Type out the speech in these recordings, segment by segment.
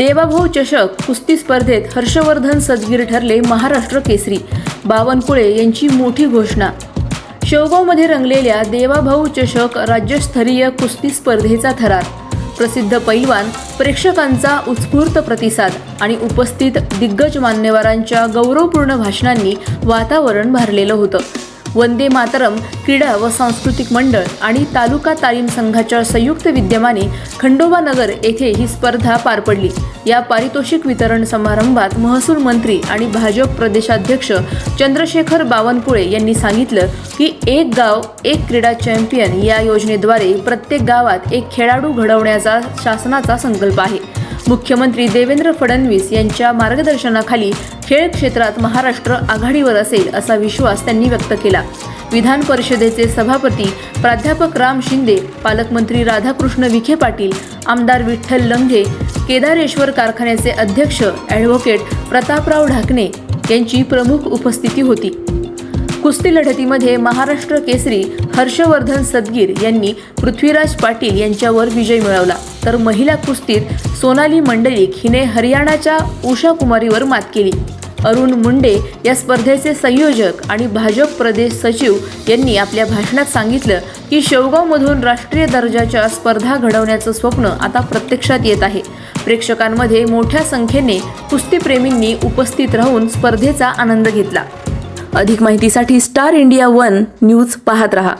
देवाभाऊ चषक कुस्ती स्पर्धेत हर्षवर्धन सदगीर ठरले महाराष्ट्र केसरी. बावनकुळे यांची मोठी घोषणा. शेवगावमध्ये रंगलेल्या देवाभाऊ चषक राज्यस्तरीय कुस्ती स्पर्धेचा थरार. प्रसिद्ध पैलवान प्रेक्षकांचा उत्स्फूर्त प्रतिसाद आणि उपस्थित दिग्गज मान्यवरांच्या गौरवपूर्ण भाषणांनी वातावरण भारलेलं होतं. वंदे मातरम क्रीडा व सांस्कृतिक मंडळ आणि तालुका तालीम संघाच्या संयुक्त विद्यमाने खंडोबा नगर येथे ही स्पर्धा पार पडली. या पारितोषिक वितरण समारंभात महसूल मंत्री आणि भाजप प्रदेशाध्यक्ष चंद्रशेखर बावनकुळे यांनी सांगितलं की एक गाव एक क्रीडा चॅम्पियन या योजनेद्वारे प्रत्येक गावात एक खेळाडू घडवण्याचा शासनाचा संकल्प आहे. मुख्यमंत्री देवेंद्र फडणवीस यांच्या मार्गदर्शनाखाली खेळ क्षेत्रात महाराष्ट्र आघाडीवर असेल असा विश्वास त्यांनी व्यक्त केला. विधान परिषदेचे सभापती प्राध्यापक राम शिंदे पालकमंत्री राधाकृष्ण विखे पाटील आमदार विठ्ठल लंघे केदारेश्वर कारखान्याचे अध्यक्ष ॲडव्होकेट प्रतापराव ढाकणे यांची प्रमुख उपस्थिती होती. कुस्ती लढतीमध्ये महाराष्ट्र केसरी हर्षवर्धन सदगीर यांनी पृथ्वीराज पाटील यांच्यावर विजय मिळवला. तर महिला कुस्तीत सोनाली मंडलिक हिने हरियाणाच्या उषा कुमारीवर मात केली. अरुण मुंडे या स्पर्धेचे संयोजक आणि भाजप प्रदेश सचिव यांनी आपल्या भाषणात सांगितलं की शेवगावमधून राष्ट्रीय दर्जाच्या स्पर्धा घडवण्याचं स्वप्न आता प्रत्यक्षात येत आहे. प्रेक्षकांमध्ये मोठ्या संख्येने कुस्तीप्रेमींनी उपस्थित राहून स्पर्धेचा आनंद घेतला. अधिक माहितीसाठी स्टार इंडिया वन न्यूज पाहत रहा.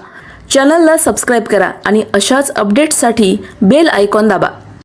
चॅनलला सबस्क्राईब करा आणि अशाच अपडेट्ससाठी बेल आयकॉन दाबा.